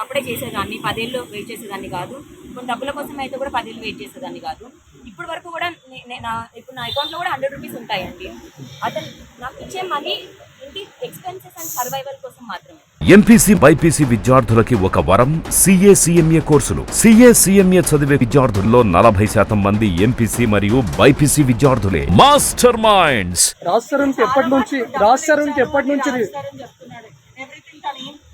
అప్పుడే చేసేదాన్ని పదేళ్ళు వెయిట్ చేసేదాన్ని కాదు. కొన్ని డబ్బుల కోసం అయితే కూడా పదేళ్ళు వెయిట్ చేసేదాన్ని కాదు. ఇప్పుడు వరకు కూడా నే- ఇప్పుడు నా అకౌంట్లో కూడా హండ్రెడ్ రూపీస్ ఉంటాయండి. అతను నాకు ఇచ్చే మనీ ఇంటి ఎక్స్పెన్సెస్ అండ్ సర్వైవల్ కోసం మాత్రమే. ఎంపీసీ బైపీసీ విద్యార్థులకి ఒక వరం సిఏ సిఎంఏ కోర్సులు. సిఏ సిఎంఏ చదివే విద్యార్థుల్లో నలభై శాతం మంది ఎంపీసీ మరియు బైపీసీ విద్యార్థులే. మాస్టర్ మైండ్స్ రాజ్ తరుణ్కి ఎప్పటి నుంచి రాజ్ తరుణ్కి ఎప్పటి నుంచి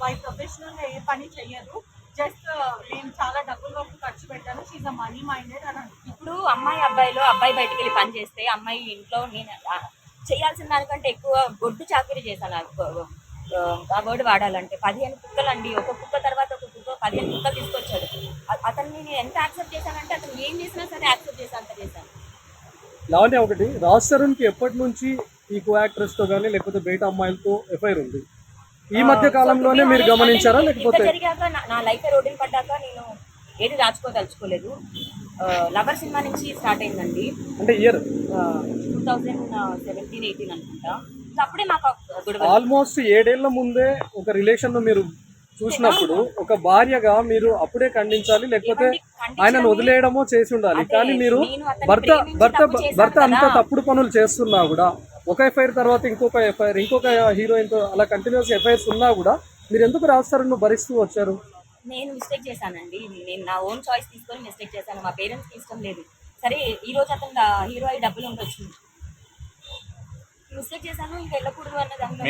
తను ఏం వై ప్రొఫెషనల్గా ఏ పని చెయ్యదు. జస్ట్ నేను చాలా డబ్బులు వరకు ఖర్చు పెట్టాను. షీజ్ అ మనీ మైండెడ్ అని. ఇప్పుడు అమ్మాయి అబ్బాయిలో అబ్బాయి బయటికి వెళ్ళి పని చేస్తే అమ్మాయి ఇంట్లో నేను చేయాల్సిన దానికంటే ఎక్కువ గొడ్డు చాకరీ చేశాను. ఆ వర్డ్ వాడాలంటే పదిహేను కుక్కలు అండి ఒక కుక్క తర్వాత ఒక కుక్క పదిహేను కుక్కలు తీసుకొచ్చాడు. అతన్ని నేను ఎంత యాక్సెప్ట్ చేశానంటే అతను ఏం చేసినా సరే యాక్సెప్ట్ చేశాను అంత చేశాను. లావణ్య ఒకటి. రాజ్ ఎప్పటి నుంచి ఈ కో యాక్ట్రెస్తో కానీ లేకపోతే బయట అమ్మాయిలతో ఎఫ్ఐఆర్ ఉంది? ఈ మధ్య కాలంలోనే మీరు గమనించారా లేకపోతే? జరిగాక నా- లైఫ్ రోడ్డుని పడ్డాక నేను ఏది దాచుకోదలుచుకోలేదు. లవర్ సినిమా నుంచి స్టార్ట్ అయిందండి. అంటే year? Two thousand seventeen eighteen అనుకుంటా. అప్పుడే మాకు ఆల్మోస్ట్ ఏడేళ్ళ ముందే ఒక రిలేషన్లో మీరు చూసినప్పుడు ఒక భార్యగా మీరు అప్పుడే ఖండించాలి లేకపోతే ఆయనను వదిలేయడమో చేసి ఉండాలి. కానీ మీరు భర్త భర్త భర్త అంత. తప్పుడు పనులు చేస్తున్నా కూడా ఒక ఎఫ్ఐఆర్ తర్వాత ఇంకొక ఎఫ్ఐఆర్ ఇంకొక హీరోయిన్తో అలా కంటిన్యూస్ ఎఫ్ఐఆర్స్ ఉన్నా కూడా మీరు ఎందుకు రాస్తారని భరిస్తూ వచ్చారు? నేను మిస్టేక్ చేశానండి. నేను నా ఓన్ చాయిస్ తీసుకొని మిస్టేక్ చేశాను. మా పేరెంట్స్కి ఇష్టం లేదు. సరే ఈ రోజు అతను హీరో అయ్యి డబ్బులు ఉండొచ్చు. మిస్టేక్ చేశాను ఇంకా వెళ్ళకూడదు అన్న దాంట్లో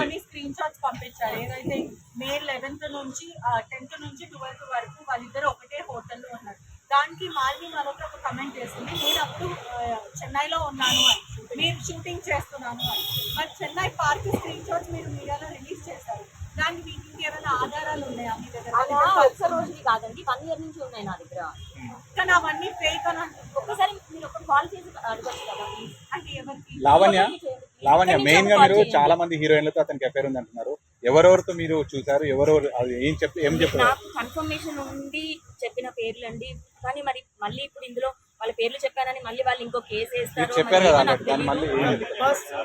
కొన్ని స్క్రీన్ షాట్స్ పంపించారు. ఏదైతే మే లెవెన్త్ నుంచి టెన్త్ నుంచి ట్వెల్త్ వరకు వాళ్ళిద్దరు ఒకటే హోటల్లో ఉన్నారు. దానికి మాల్వి మరొక ఒక కమెంట్ చేసింది నేను అప్పుడు చెన్నైలో ఉన్నాను అని. మీరు షూటింగ్ చేస్తున్నాను అని. మరి చెన్నై పార్క్ స్క్రీన్ షాట్స్ మీరు మీడియాలో రిలీజ్ చేశారు. దానికి మీకు ఇంకేమైనా ఆధారాలు ఉన్నాయా మీ దగ్గర? అలా ఒక్క రోజుది కాదండి. వన్ ఇయర్ నుంచి ఉన్నాయి నా దగ్గర. కానీ అవన్నీ ఫేక్ అని. ఒక్కసారి మీరు ఒక కాల్ చేసి అడగచ్చు కదా. అంటే ఎవరికి? లావణ్య లావణ్య మెయిన్గా మీరు. చాలా మంది హీరోయిన్లతో అతనికి అఫేర్ ఉంది అంటున్నారు ఎవరెవరితో మీరు చూసారు ఎవరెవరు అది ఏం చెప్పి ఏం చెప్పారు? నాకు కన్ఫర్మేషన్ ఉండి చెప్పిన పేర్లు అండి కానీ మరి మళ్ళీ ఇప్పుడు ఇందులో వాళ్ళ పేర్లు చెప్పానని మళ్ళీ వాళ్ళు ఇంకో కేసు వేస్తారు. మీరు చెప్పారు మరి కదా ఏమో నాకు దాన్ని మళ్ళీ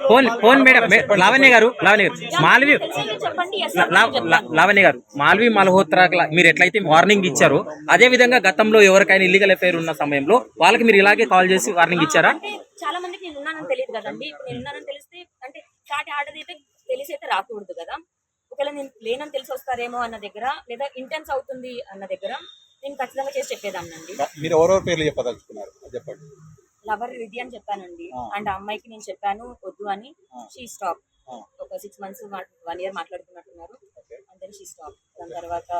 ఫోన్ ఫోన్ మేడం మే- లావణ్య గారు లావణ్య గారు మాల్వి తెలిసింది చెప్పండి yes, లా- లా- చెప్పండి. లా- లావణ్య గారు మాల్వి మల్హోత్రా మీరు ఎట్లయితే వార్నింగ్ ఇచ్చారో అదే విధంగా గతంలో ఎవరికైనా ఇల్లీగల్ అఫైర్ ఉన్న సమయంలో వాళ్ళకి మీరు ఇలాగే కాల్ చేసి వార్నింగ్ ఇచ్చారా? అంటే చాలా మందికి నేను ఉన్నానని తెలియదు కదండి. ఇప్పుడు నేను ఉన్నానని తెలిస్తే అంటే చాటి ఆడదైతే తెలిసి అయితే రాకూడదు కదా. ఒకవేళ నేను లేనని తెలిసి వస్తారేమో అన్న దగ్గర లేదా ఇంటెన్స్ అవుతుంది అన్న దగ్గర నేను ఖచ్చితంగా చేసి చెప్పేదాన్నండి. మీరు ఎవరెవరి పేర్లు చెప్పదలుచుకున్నారు? చెప్పండి. లవర్ ఇది అని చెప్పానండి. అండ్ ఆ అమ్మాయికి నేను చెప్పాను వద్దు అని. She stop. ఒక సిక్స్ మంత్స్ వన్ ఇయర్ మాట్లాడుకున్నట్టున్నారు. అండ్ దెన్ షీ స్టాప్ దాని తర్వాత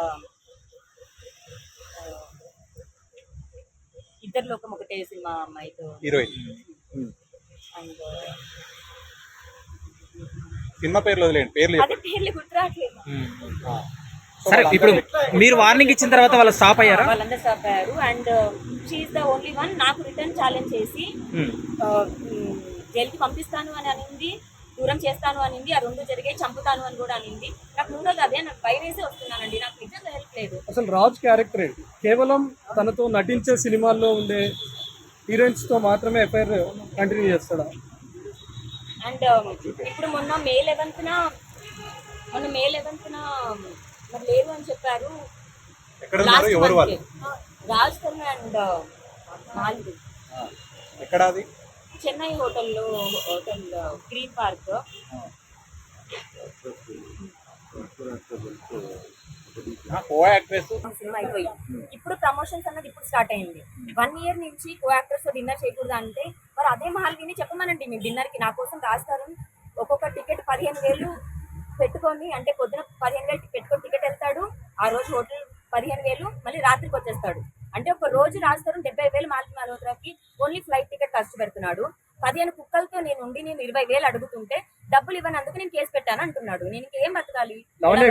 ఇద్దరు లోకం ఒకటే సినిమా అమ్మాయితో. హీరోయిన్. అండ్ సినిమా పేర్లు వదిలేండి పేర్లు అదే చెప్పండి పేర్లు గుర్తురాట్లేదు ఆ. సరే ఇప్పుడు మీరు వార్నింగ్ ఇచ్చిన తర్వాత వాళ్ళు స్టాప్ అయ్యారా? వాళ్ళందరూ స్టాప్ అయ్యారు. And she the only one నాకు రిటర్న్ ఛాలెంజ్ చేసి జైలుకి పంపిస్తాను అని అనింది దూరం చేస్తాను అనింది ఆ రెండు జరిగాయి చంపుతాను అని కూడా అనింది. నాకు మూడోది అదే నాకు భయం వేసి వస్తున్నానండి. నాకు నిజంగా హెల్ప్ లేదు. అసలు రాజ్ క్యారెక్టర్ ఏంటి కేవలం తనతో నటించే సినిమాల్లో ఉండే హీరోయిన్స్తో మాత్రమే ఎఫ్ఐఆర్ కంటిన్యూ చేస్తాడా? అండ్ ఇప్పుడు మొన్న మే లెవెన్త్న మొన్న మే లెవెన్త్న మరి లేరు అని చెప్పారు. ఎక్కడ ఉన్నారు? Last ఎవరు month. వాళ్ళు ఆ, రాజ్ తరుణ్ అండ్ మాల్వి. ఆ. ఎక్కడ అది? చెన్నై హోటల్లో హోటల్ గ్రీన్ పార్క్. సినిమా అయిపోయి ఇప్పుడు ప్రమోషన్స్ అన్నది ఇప్పుడు స్టార్ట్ అయింది. వన్ ఇయర్ నుంచి కో యాక్టర్స్ డిన్నర్ చేయకూడదు అంటే మరి అదే మహాల్విని చెప్పమనండి మీ డిన్నర్కి నా కోసం రాస్తారు. ఒక్కొక్క టికెట్ పదిహేను వేలు పెట్టుకొని అంటే పొద్దున పదిహేను వేలు పెట్టుకొని టికెట్ వెళ్తాడు. ఆ రోజు హోటల్ పదిహేను వేలు మళ్ళీ రాత్రికి వచ్చేస్తాడు. అంటే ఒక రోజు రాస్తారు డెబ్బై వేలు మాల్కి మల్హోత్రాకి ఓన్లీ ఫ్లైట్ టికెట్ ఖర్చు పెడుతున్నాడు. పదిహేను కుక్కలతో నేను ఉండి నేను ఇరవై వేలు అడుగుతుంటే డబ్బులు ఇవ్వనందుకు నేను కేసు పెట్టాను అంటున్నాడు. నేను ఇంకేం బతకాలి?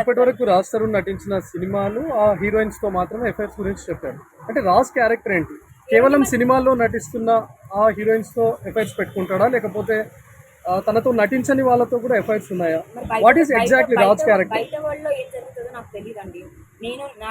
ఇప్పటి వరకు రాజ్ తరుణ్ నటించిన సినిమాలు ఆ హీరోయిన్స్తో మాత్రమే ఎఫ్ఐఆర్స్ గురించి చెప్పారు. అంటే రాజ్ క్యారెక్టర్ ఏంటి? కేవలం సినిమాల్లో నటిస్తున్న ఆ హీరోయిన్స్తో ఎఫ్ఐఆర్స్ పెట్టుకుంటాడా? లేకపోతే తనతో నటించని వాళ్ళతో కూడా ఎఫ్ఐఆర్స్ ఉన్నాయా? What is exactly Raj character బయట వరల్డ్లో ఏం జరుగుతుందో నాకు తెలియదండి నేను నా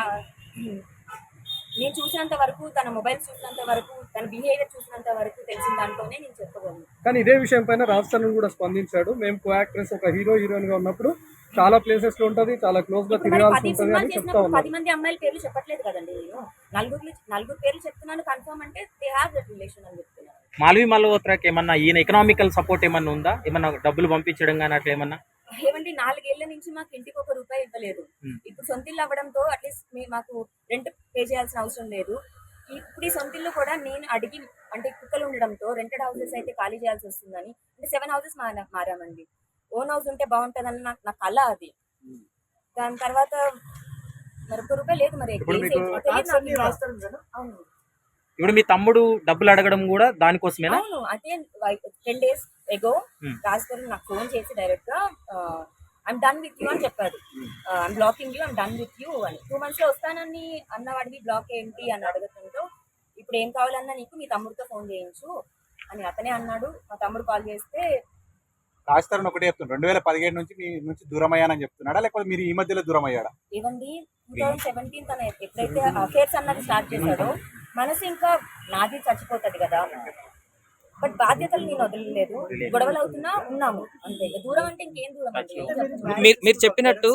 నేను చూసినంత వరకు తన మొబైల్ చూసినంత వరకు తన బిహేవియర్ చూసినంత వరకు తెలిసిన దాంట్లోనే నేను చెప్పగలను. కానీ ఇదే విషయం పైన రాజ్ తరుణ్ కూడా స్పందించాడు. మేము కో యాక్ట్రెస్ ఒక హీరో హీరోయిన్గా ఉన్నప్పుడు చాలా ప్లేసెస్లో ఉంటది చాలా క్లోజ్గా తిరగాల్సి పది ఉంటది అని చెప్తా ఉన్నారు. పది మంది అమ్మాయిల పేర్లు చెప్పట్లేదు కదండి నేను. నలుగురు నలుగురు పేర్లు చెప్తున్నాను కన్ఫర్మ్ అంటే దే హ్యావ్ దట్ రిలేషన్ అని చెప్తున్నాను. మాల్వి మల్హోత్రాకి ఏమన్నా ఈయన ఎకనామికల్ సపోర్ట్ ఏమన్నా ఉందా? ఏమన్నా డబ్బులు పంపించడం కానీ అట్లా ఏమన్నా? ఏమండి నాలుగేళ్ళ నుంచి మాకు ఇంటికి ఒక రూపాయి ఇవ్వలేదు. ఇప్పుడు సొంత ఇల్లు అవ్వడంతో అట్లీస్ట్ మాకు రెంట్ పే చేయాల్సిన అవసరం లేదు. ఇప్పుడు ఈ సొంత ఇల్లు కూడా నేను అడిగి అంటే కుక్కలు ఉండడంతో రెంటెడ్ హౌసెస్ అయితే ఖాళీ చేయాల్సి వస్తుందని అంటే సెవెన్ హౌసెస్ మారామండి. ఓన్ హౌస్ ఉంటే బాగుంటుందని నాకు నా కళ అది. దాని తర్వాత మరి ఒక్క రూపాయి లేదు మరి. అవును. ఇప్పుడు మీ తమ్ముడు డబ్బులు అడగడం కూడా దానికోసమేనా? అవును అదే టెన్ డేస్ ఎగో. రాజుగారు నాకు ఫోన్ చేసి డైరెక్ట్గా ఐమ్ డన్ విత్ యూ అని చెప్పాడు. I'm blocking you I'm done with you అని. టూ మంత్స్లో వస్తానని అన్నవాడివి బ్లాక్ ఏంటి అని అడుగుతుంటూ ఇప్పుడు ఏం కావాలన్నా నీకు మీ తమ్ముడితో ఫోన్ చేయించు అని అతనే అన్నాడు. మా తమ్ముడు కాల్ చేస్తే రాజ్ తరుణ్ ఒకటే చెప్తున్నాడు రెండు వేల పదిహేడు నుంచి మీ నుంచి దూరం అయ్యానని చెప్తున్నాడా? లేకపోతే మీరు ఈ మధ్యలో దూరం అయ్యాడా ఇవ్వండి టూ థౌజండ్ సెవెంటీన్ తన ఎప్పుడైతే అఫేర్స్ అన్నది స్టార్ట్ చేశాడో మనసు ఇంకా నాది చచ్చిపోతుంది కదా. బట్ బాధ్యతలు నేను వదలలేదు. గొడవలు అవుతున్నా ఉన్నాము అంతే. దూరం అంటే ఇంకేం దూరం మీరు మీరు చెప్పినట్టు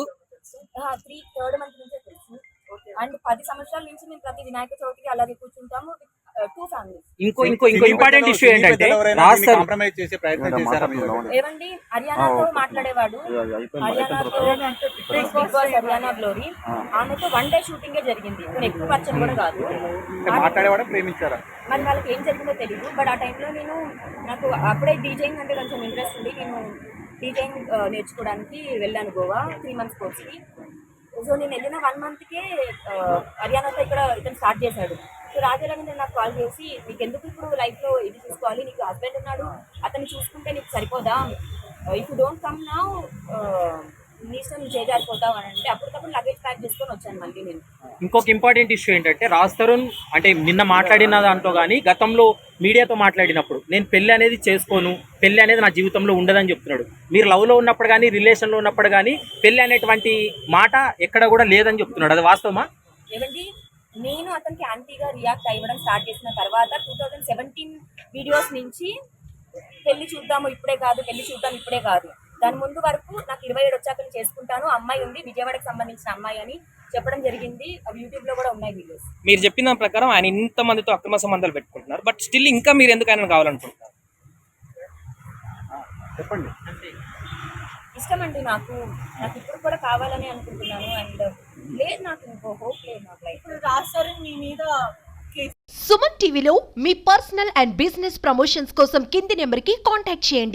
త్రీ థర్డ్ మంత్ నుంచే తెలుసు. అండ్ పది సంవత్సరాల నుంచి మేము ప్రతి వినాయక చవితికి అలాగే కూర్చుంటాము. ఇంకో ఇంకో ఇంకో ఇంపార్టెంట్ ఇష్యూ ఏంటంటే రాజ్ తరుణ్ కాంప్రమైజ్ చేసే ప్రయత్నం చేశారా మీరు? ఏమండి? హర్యానాతో మాట్లాడేవాడు. హర్యానాతో బిగ్ బాస్ హర్యానా గ్లోరీ ఆమెతో వన్ డే షూటింగే జరిగింది. నేను ఎక్కువ పరిచయం కూడా కాదు. మాట్లాడేవాడా ప్రేమించారా? మరి వాళ్ళకి ఏం జరిగిందో తెలియదు బట్ ఆ టైంలో నేను నాకు అప్పుడే డీజేయింగ్ అంటే కొంచెం ఇంట్రెస్ట్ ఉంది. నేను డీజేయింగ్ నేర్చుకోవడానికి వెళ్ళాను గోవా త్రీ మంత్స్ కోర్స్కి సో నేను వెళ్ళిన వన్ మంత్కే హర్యానాతో ఇక్కడ ఇతను స్టార్ట్ చేశాడు. సో రాజా రవీంద్ర నాకు కాల్ చేసి నీకు ఎందుకు ఇప్పుడు లైఫ్లో ఇది చూసుకోవాలి? నీకు హస్బెండ్ ఉన్నాడు. అతన్ని చూసుకుంటే నీకు సరిపోదా? ఇఫ్ యూ డోంట్ కమ్ నా నీ ఇష్టం చేజారిపోతావు అని అంటే అప్పటికప్పుడు లగేజ్ ప్యాక్ చేసుకొని వచ్చాను మళ్ళీ నేను. ఇంకొక ఇంపార్టెంట్ ఇష్యూ ఏంటంటే రాజ్ తరుణ్ అంటే నిన్న మాట్లాడిన దాంట్లో కానీ గతంలో మీడియాతో మాట్లాడినప్పుడు నేను పెళ్ళి అనేది చేసుకోను. పెళ్ళి అనేది నా జీవితంలో ఉండదని చెప్తున్నాడు. మీరు లవ్లో ఉన్నప్పుడు కానీ రిలేషన్లో ఉన్నప్పుడు కానీ పెళ్ళి అనేటువంటి మాట ఎక్కడ కూడా లేదని చెప్తున్నాడు. అది వాస్తవమా? ఏమండి? నేను అతనికి యాంటీగా రియాక్ట్ అవ్వడం స్టార్ట్ చేసిన తర్వాత టూ థౌజండ్ సెవెంటీన్ వీడియోస్ నుంచి పెళ్ళి చూద్దాము ఇప్పుడే కాదు పెళ్ళి చూద్దాం ఇప్పుడే కాదు. దాని ముందు వరకు నాకు ఇరవై ఏడు వచ్చాక నేను చేసుకుంటాను. అమ్మాయి ఉంది విజయవాడకి సంబంధించిన అమ్మాయి అని చెప్పడం జరిగింది. అవి యూట్యూబ్లో కూడా ఉన్నాయి వీడియోస్ మీరు చెప్పిన ప్రకారం ఆయన ఇంత మందితో అక్రమ సంబంధాలు పెట్టుకుంటున్నారు. బట్ స్టిల్ ఇంకా మీరు ఎందుకు ఆయన కావాలనుకుంటున్నారు? చెప్పండి. ఇష్టం అండి నాకు. నాకు ఇప్పుడు కూడా కావాలని అనుకుంటున్నాను. అండ్ లేదు నాకు ఇంకో హోప్ లేదు నాకు లైఫ్ రాస్తారని మీ మీద సుమన్ టీవీలో మీ పర్సనల్ అండ్ బిజినెస్ ప్రమోషన్స్ కోసం కింది నెంబర్కి కాంటాక్ట్ చేయండి.